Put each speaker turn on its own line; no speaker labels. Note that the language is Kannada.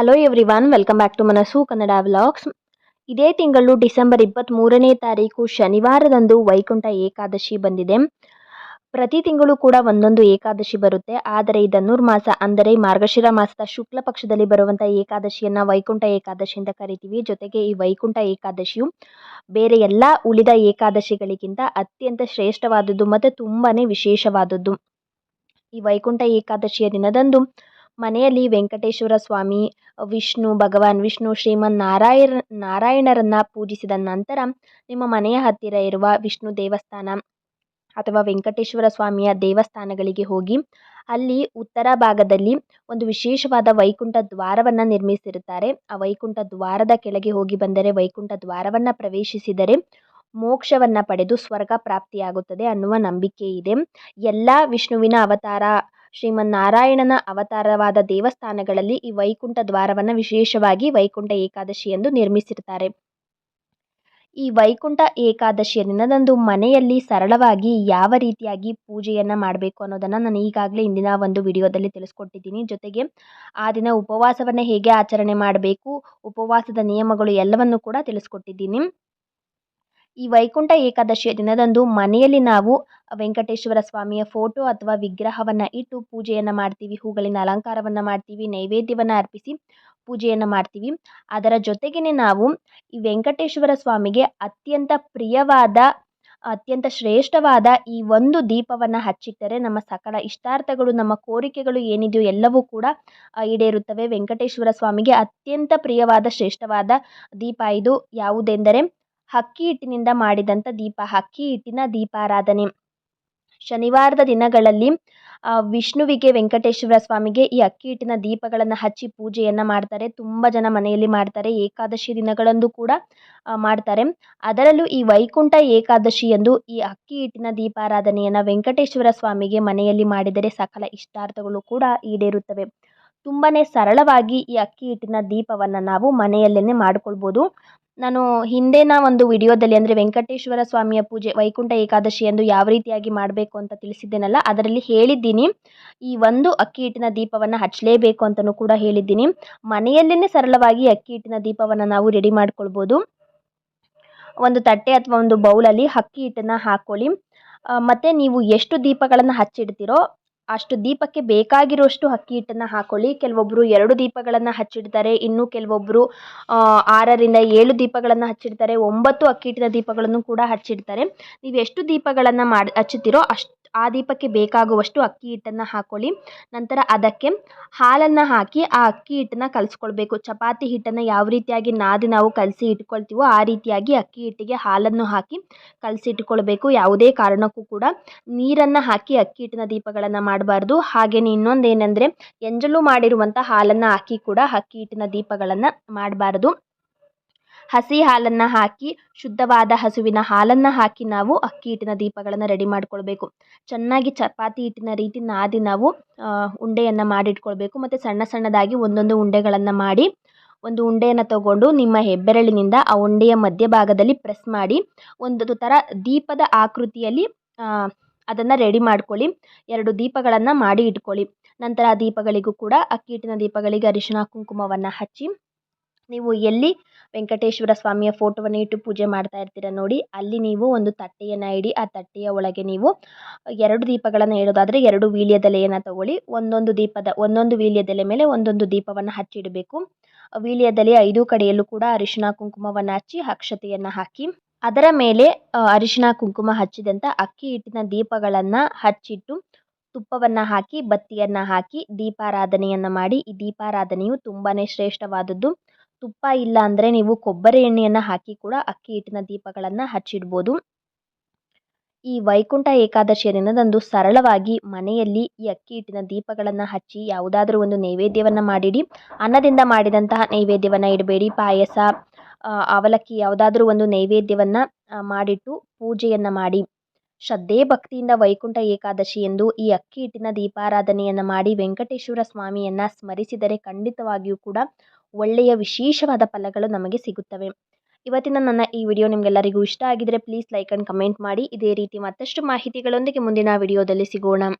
Hello everyone welcome back to Manassu Kannada vlogs ಇದೇ ತಿಂಗಳು ಡಿಸೆಂಬರ್ ಇಪ್ಪತ್ತ್ಮೂರನೇ ತಾರೀಕು ಶನಿವಾರದಂದು ವೈಕುಂಠ ಏಕಾದಶಿ ಬಂದಿದೆ. ಪ್ರತಿ ತಿಂಗಳು ಕೂಡ ಒಂದೊಂದು ಏಕಾದಶಿ ಬರುತ್ತೆ. ಆದರೆ ಈ ಧನುರ್ಮಾಸ ಅಂದರೆ ಮಾರ್ಗಶಿರ ಮಾಸದ ಶುಕ್ಲ ಪಕ್ಷದಲ್ಲಿ ಬರುವಂಥ ಏಕಾದಶಿಯನ್ನು ವೈಕುಂಠ ಏಕಾದಶಿ ಅಂತ ಕರಿತೀವಿ. ಜೊತೆಗೆ ಈ ವೈಕುಂಠ ಏಕಾದಶಿಯು ಬೇರೆ ಎಲ್ಲ ಉಳಿದ ಏಕಾದಶಿಗಳಿಗಿಂತ ಅತ್ಯಂತ ಶ್ರೇಷ್ಠವಾದದ್ದು ಮತ್ತು ತುಂಬಾ ವಿಶೇಷವಾದದ್ದು. ಈ ವೈಕುಂಠ ಏಕಾದಶಿಯ ದಿನದಂದು ಮನೆಯಲ್ಲಿ ವೆಂಕಟೇಶ್ವರ ಸ್ವಾಮಿ, ವಿಷ್ಣು, ಭಗವಾನ್ ವಿಷ್ಣು, ಶ್ರೀಮನ್ ನಾರಾಯಣ ನಾರಾಯಣರನ್ನ ಪೂಜಿಸಿದ ನಂತರ ನಿಮ್ಮ ಮನೆಯ ಹತ್ತಿರ ಇರುವ ವಿಷ್ಣು ದೇವಸ್ಥಾನ ಅಥವಾ ವೆಂಕಟೇಶ್ವರ ಸ್ವಾಮಿಯ ದೇವಸ್ಥಾನಗಳಿಗೆ ಹೋಗಿ ಅಲ್ಲಿ ಉತ್ತರ ಭಾಗದಲ್ಲಿ ಒಂದು ವಿಶೇಷವಾದ ವೈಕುಂಠ ದ್ವಾರವನ್ನು ನಿರ್ಮಿಸಿರುತ್ತಾರೆ. ಆ ವೈಕುಂಠ ದ್ವಾರದ ಕೆಳಗೆ ಹೋಗಿ ಬಂದರೆ ವೈಕುಂಠ ದ್ವಾರವನ್ನು ಪ್ರವೇಶಿಸಿದರೆ ಮೋಕ್ಷವನ್ನು ಪಡೆದು ಸ್ವರ್ಗ ಪ್ರಾಪ್ತಿಯಾಗುತ್ತದೆ ಅನ್ನುವ ನಂಬಿಕೆ ಇದೆ. ಎಲ್ಲ ವಿಷ್ಣುವಿನ ಅವತಾರ ಶ್ರೀಮನ್ನಾರಾಯಣನ ಅವತಾರವಾದ ದೇವಸ್ಥಾನಗಳಲ್ಲಿ ಈ ವೈಕುಂಠ ದ್ವಾರವನ್ನು ವಿಶೇಷವಾಗಿ ವೈಕುಂಠ ಏಕಾದಶಿ ಎಂದು ನಿರ್ಮಿಸಿರ್ತಾರೆ. ಈ ವೈಕುಂಠ ಏಕಾದಶಿಯ ದಿನದಂದು ಮನೆಯಲ್ಲಿ ಸರಳವಾಗಿ ಯಾವ ರೀತಿಯಾಗಿ ಪೂಜೆಯನ್ನು ಮಾಡಬೇಕು ಅನ್ನೋದನ್ನು ನಾನು ಈಗಾಗಲೇ ಇಂದಿನ ಒಂದು ವಿಡಿಯೋದಲ್ಲಿ ತಿಳಿಸ್ಕೊಟ್ಟಿದ್ದೀನಿ. ಜೊತೆಗೆ ಆ ದಿನ ಉಪವಾಸವನ್ನು ಹೇಗೆ ಆಚರಣೆ ಮಾಡಬೇಕು, ಉಪವಾಸದ ನಿಯಮಗಳು ಎಲ್ಲವನ್ನು ಕೂಡ ತಿಳಿಸ್ಕೊಟ್ಟಿದ್ದೀನಿ. ಈ ವೈಕುಂಠ ಏಕಾದಶಿಯ ದಿನದಂದು ಮನೆಯಲ್ಲಿ ನಾವು ವೆಂಕಟೇಶ್ವರ ಸ್ವಾಮಿಯ ಫೋಟೋ ಅಥವಾ ವಿಗ್ರಹವನ್ನು ಇಟ್ಟು ಪೂಜೆಯನ್ನು ಮಾಡ್ತೀವಿ. ಹೂಗಳಿಂದ ಅಲಂಕಾರವನ್ನು ಮಾಡ್ತೀವಿ. ನೈವೇದ್ಯವನ್ನು ಅರ್ಪಿಸಿ ಪೂಜೆಯನ್ನು ಮಾಡ್ತೀವಿ. ಅದರ ಜೊತೆಗೇ ನಾವು ಈ ವೆಂಕಟೇಶ್ವರ ಸ್ವಾಮಿಗೆ ಅತ್ಯಂತ ಪ್ರಿಯವಾದ, ಅತ್ಯಂತ ಶ್ರೇಷ್ಠವಾದ ಈ ಒಂದು ದೀಪವನ್ನು ಹಚ್ಚಿಟ್ಟರೆ ನಮ್ಮ ಸಕಲ ಇಷ್ಟಾರ್ಥಗಳು, ನಮ್ಮ ಕೋರಿಕೆಗಳು ಏನಿದೆಯೋ ಎಲ್ಲವೂ ಕೂಡ ಈಡೇರುತ್ತವೆ. ವೆಂಕಟೇಶ್ವರ ಸ್ವಾಮಿಗೆ ಅತ್ಯಂತ ಪ್ರಿಯವಾದ, ಶ್ರೇಷ್ಠವಾದ ದೀಪ ಇದು ಯಾವುದೆಂದರೆ ಅಕ್ಕಿ ಹಿಟ್ಟಿನಿಂದ ಮಾಡಿದಂಥ ದೀಪ. ಅಕ್ಕಿ ಹಿಟ್ಟಿನ ದೀಪಾರಾಧನೆ. ಶನಿವಾರದ ದಿನಗಳಲ್ಲಿ ವಿಷ್ಣುವಿಗೆ ವೆಂಕಟೇಶ್ವರ ಸ್ವಾಮಿಗೆ ಈ ಅಕ್ಕಿ ಹಿಟ್ಟಿನ ದೀಪಗಳನ್ನು ಹಚ್ಚಿ ಪೂಜೆಯನ್ನು ಮಾಡ್ತಾರೆ. ತುಂಬ ಜನ ಮನೆಯಲ್ಲಿ ಮಾಡ್ತಾರೆ. ಏಕಾದಶಿ ದಿನಗಳಂದು ಕೂಡ ಮಾಡ್ತಾರೆ. ಅದರಲ್ಲೂ ಈ ವೈಕುಂಠ ಏಕಾದಶಿಯಂದು ಈ ಅಕ್ಕಿ ಹಿಟ್ಟಿನ ದೀಪಾರಾಧನೆಯನ್ನು ವೆಂಕಟೇಶ್ವರ ಸ್ವಾಮಿಗೆ ಮನೆಯಲ್ಲಿ ಮಾಡಿದರೆ ಸಕಲ ಇಷ್ಟಾರ್ಥಗಳು ಕೂಡ ಈಡೇರುತ್ತವೆ. ತುಂಬಾ ಸರಳವಾಗಿ ಈ ಅಕ್ಕಿ ಹಿಟ್ಟಿನ ದೀಪವನ್ನು ನಾವು ಮನೆಯಲ್ಲೇ ಮಾಡ್ಕೊಳ್ಬೋದು. ನಾನು ಹಿಂದಿನ ಒಂದು ವಿಡಿಯೋದಲ್ಲಿ ಅಂದರೆ ವೆಂಕಟೇಶ್ವರ ಸ್ವಾಮಿಯ ಪೂಜೆ, ವೈಕುಂಠ ಏಕಾದಶಿ ಎಂದು ಯಾವ ರೀತಿಯಾಗಿ ಮಾಡಬೇಕು ಅಂತ ತಿಳಿಸಿದ್ದೇನಲ್ಲ, ಅದರಲ್ಲಿ ಹೇಳಿದ್ದೀನಿ. ಈ ಒಂದು ಅಕ್ಕಿ ಹಿಟ್ಟಿನ ದೀಪವನ್ನು ಹಚ್ಚಲೇಬೇಕು ಅಂತಲೂ ಕೂಡ ಹೇಳಿದ್ದೀನಿ. ಮನೆಯಲ್ಲೇ ಸರಳವಾಗಿ ಅಕ್ಕಿ ಹಿಟ್ಟಿನ ದೀಪವನ್ನು ನಾವು ರೆಡಿ ಮಾಡ್ಕೊಳ್ಬೋದು. ಒಂದು ತಟ್ಟೆ ಅಥವಾ ಒಂದು ಬೌಲಲ್ಲಿ ಅಕ್ಕಿ ಹಿಟ್ಟನ್ನು ಹಾಕ್ಕೊಳ್ಳಿ ಮತ್ತು ನೀವು ಎಷ್ಟು ದೀಪಗಳನ್ನು ಹಚ್ಚಿಡ್ತೀರೋ ಅಷ್ಟು ದೀಪಕ್ಕೆ ಬೇಕಾಗಿರುವಷ್ಟು ಅಕ್ಕಿ ಹಿಟ್ಟನ್ನು ಹಾಕೊಳ್ಳಿ. ಕೆಲವೊಬ್ಬರು ಎರಡು ದೀಪಗಳನ್ನು ಹಚ್ಚಿಡ್ತಾರೆ, ಇನ್ನು ಕೆಲವೊಬ್ಬರು ಆರರಿಂದ ಏಳು ದೀಪಗಳನ್ನು ಹಚ್ಚಿಡ್ತಾರೆ, ಒಂಬತ್ತು ಅಕ್ಕಿ ಹಿಟ್ಟಿನ ದೀಪಗಳನ್ನು ಕೂಡ ಹಚ್ಚಿಡ್ತಾರೆ. ನೀವು ಎಷ್ಟು ದೀಪಗಳನ್ನು ಮಾಡಿ, ಹಚ್ಚುತ್ತೀರೋ ಅಷ್ಟು ಆ ದೀಪಕ್ಕೆ ಬೇಕಾಗುವಷ್ಟು ಅಕ್ಕಿ ಹಿಟ್ಟನ್ನು ಹಾಕ್ಕೊಳ್ಳಿ ನಂತರ ಅದಕ್ಕೆ ಹಾಲನ್ನು ಹಾಕಿ ಆ ಅಕ್ಕಿ ಹಿಟ್ಟನ್ನು ಕಲಸ್ಕೊಳ್ಬೇಕು. ಚಪಾತಿ ಹಿಟ್ಟನ್ನು ಯಾವ ರೀತಿಯಾಗಿ ನಾದಿ ನಾವು ಕಲಸಿ ಇಟ್ಕೊಳ್ತೀವೋ ಆ ರೀತಿಯಾಗಿ ಅಕ್ಕಿ ಹಿಟ್ಟಿಗೆ ಹಾಲನ್ನು ಹಾಕಿ ಕಲಸಿ ಇಟ್ಕೊಳ್ಬೇಕು. ಯಾವುದೇ ಕಾರಣಕ್ಕೂ ಕೂಡ ನೀರನ್ನು ಹಾಕಿ ಅಕ್ಕಿ ಹಿಟ್ಟಿನ ದೀಪಗಳನ್ನು ಮಾಡಬಾರ್ದು. ಹಾಗೆಯೇ ಇನ್ನೊಂದು ಏನಂದರೆ ಎಂಜಲು ಮಾಡಿರುವಂಥ ಹಾಲನ್ನು ಹಾಕಿ ಕೂಡ ಅಕ್ಕಿ ಹಿಟ್ಟಿನ ದೀಪಗಳನ್ನು ಮಾಡಬಾರ್ದು. ಹಸಿ ಹಾಲನ್ನು ಹಾಕಿ, ಶುದ್ಧವಾದ ಹಸುವಿನ ಹಾಲನ್ನು ಹಾಕಿ ನಾವು ಅಕ್ಕಿ ಹಿಟ್ಟಿನ ದೀಪಗಳನ್ನು ರೆಡಿ ಮಾಡಿಕೊಳ್ಬೇಕು. ಚೆನ್ನಾಗಿ ಚಪಾತಿ ಹಿಟ್ಟಿನ ರೀತಿ ನಾದಿ ನಾವು ಉಂಡೆಯನ್ನು ಮಾಡಿಟ್ಕೊಳ್ಬೇಕು. ಮತ್ತು ಸಣ್ಣ ಸಣ್ಣದಾಗಿ ಒಂದೊಂದು ಉಂಡೆಗಳನ್ನು ಮಾಡಿ, ಒಂದು ಉಂಡೆಯನ್ನು ತಗೊಂಡು ನಿಮ್ಮ ಹೆಬ್ಬೆರಳಿನಿಂದ ಆ ಉಂಡೆಯ ಮಧ್ಯಭಾಗದಲ್ಲಿ ಪ್ರೆಸ್ ಮಾಡಿ, ಒಂದು ಥರ ದೀಪದ ಆಕೃತಿಯಲ್ಲಿ ಅದನ್ನು ರೆಡಿ ಮಾಡ್ಕೊಳ್ಳಿ. ಎರಡು ದೀಪಗಳನ್ನು ಮಾಡಿ ಇಟ್ಕೊಳ್ಳಿ. ನಂತರ ಆ ದೀಪಗಳಿಗೂ ಕೂಡ ಅಕ್ಕಿ ಹಿಟ್ಟಿನ ದೀಪಗಳಿಗೆ ಅರಿಶಿನ ಕುಂಕುಮವನ್ನು ಹಚ್ಚಿ, ನೀವು ಎಲ್ಲಿ ವೆಂಕಟೇಶ್ವರ ಸ್ವಾಮಿಯ ಫೋಟೋವನ್ನು ಇಟ್ಟು ಪೂಜೆ ಮಾಡ್ತಾ ಇರ್ತೀರ ನೋಡಿ. ಅಲ್ಲಿ ನೀವು ಒಂದು ತಟ್ಟೆಯನ್ನು ಇಡಿ, ಆ ತಟ್ಟೆಯ ಒಳಗೆ ನೀವು ಎರಡು ದೀಪಗಳನ್ನು ಇಡೋದಾದರೆ ಎರಡು ವೀಳ್ಯದೆಲೆಯನ್ನು ತಗೊಳ್ಳಿ. ಒಂದೊಂದು ದೀಪದ, ಒಂದೊಂದು ವೀಳ್ಯದೆಲೆ ಮೇಲೆ ಒಂದೊಂದು ದೀಪವನ್ನು ಹಚ್ಚಿಡಬೇಕು. ವೀಳ್ಯದೆಲೆ ಐದು ಕಡೆಯಲ್ಲೂ ಕೂಡ ಅರಿಶಿನ ಕುಂಕುಮವನ್ನು ಹಚ್ಚಿ ಅಕ್ಷತೆಯನ್ನು ಹಾಕಿ, ಅದರ ಮೇಲೆ ಅರಿಶಿನ ಕುಂಕುಮ ಹಚ್ಚಿದಂಥ ಅಕ್ಕಿ ಹಿಟ್ಟಿನ ದೀಪಗಳನ್ನು ಹಚ್ಚಿಟ್ಟು ತುಪ್ಪವನ್ನು ಹಾಕಿ, ಬತ್ತಿಯನ್ನು ಹಾಕಿ ದೀಪಾರಾಧನೆಯನ್ನು ಮಾಡಿ. ಈ ದೀಪಾರಾಧನೆಯು ತುಂಬಾ ಶ್ರೇಷ್ಠವಾದದ್ದು. ತುಪ್ಪ ಇಲ್ಲ ಅಂದರೆ ನೀವು ಕೊಬ್ಬರಿ ಎಣ್ಣೆಯನ್ನು ಹಾಕಿ ಕೂಡ ಅಕ್ಕಿ ಹಿಟ್ಟಿನ ದೀಪಗಳನ್ನು ಹಚ್ಚಿಡ್ಬೋದು. ಈ ವೈಕುಂಠ ಏಕಾದಶಿಯ ದಿನದಂದು ಸರಳವಾಗಿ ಮನೆಯಲ್ಲಿ ಈ ಅಕ್ಕಿ ಹಿಟ್ಟಿನ ದೀಪಗಳನ್ನು ಹಚ್ಚಿ ಯಾವುದಾದ್ರೂ ಒಂದು ನೈವೇದ್ಯವನ್ನು ಮಾಡಿಡಿ. ಅನ್ನದಿಂದ ಮಾಡಿದಂತಹ ನೈವೇದ್ಯವನ್ನು ಇಡಬೇಡಿ. ಪಾಯಸ ಅವಲಕ್ಕಿ ಯಾವುದಾದ್ರೂ ಒಂದು ನೈವೇದ್ಯವನ್ನು ಮಾಡಿಟ್ಟು ಪೂಜೆಯನ್ನು ಮಾಡಿ. ಶ್ರದ್ಧೆ ಭಕ್ತಿಯಿಂದ ವೈಕುಂಠ ಏಕಾದಶಿ ಎಂದು ಈ ಅಕ್ಕಿ ಹಿಟ್ಟಿನ ದೀಪಾರಾಧನೆಯನ್ನು ಮಾಡಿ ವೆಂಕಟೇಶ್ವರ ಸ್ವಾಮಿಯನ್ನು ಸ್ಮರಿಸಿದರೆ ಖಂಡಿತವಾಗಿಯೂ ಕೂಡ ಒಳ್ಳೆಯ ವಿಶೇಷವಾದ ಫಲಗಳು ನಮಗೆ ಸಿಗುತ್ತವೆ. ಇವತ್ತಿನ ನನ್ನ ಈ ವಿಡಿಯೋ ನಿಮಗೆಲ್ಲರಿಗೂ ಇಷ್ಟ ಆಗಿದ್ದರೆ ಪ್ಲೀಸ್ ಲೈಕ್ ಆ್ಯಂಡ್ ಕಮೆಂಟ್ ಮಾಡಿ. ಇದೇ ರೀತಿ ಮತ್ತಷ್ಟು ಮಾಹಿತಿಗಳೊಂದಿಗೆ ಮುಂದಿನ ವಿಡಿಯೋದಲ್ಲಿ ಸಿಗೋಣ.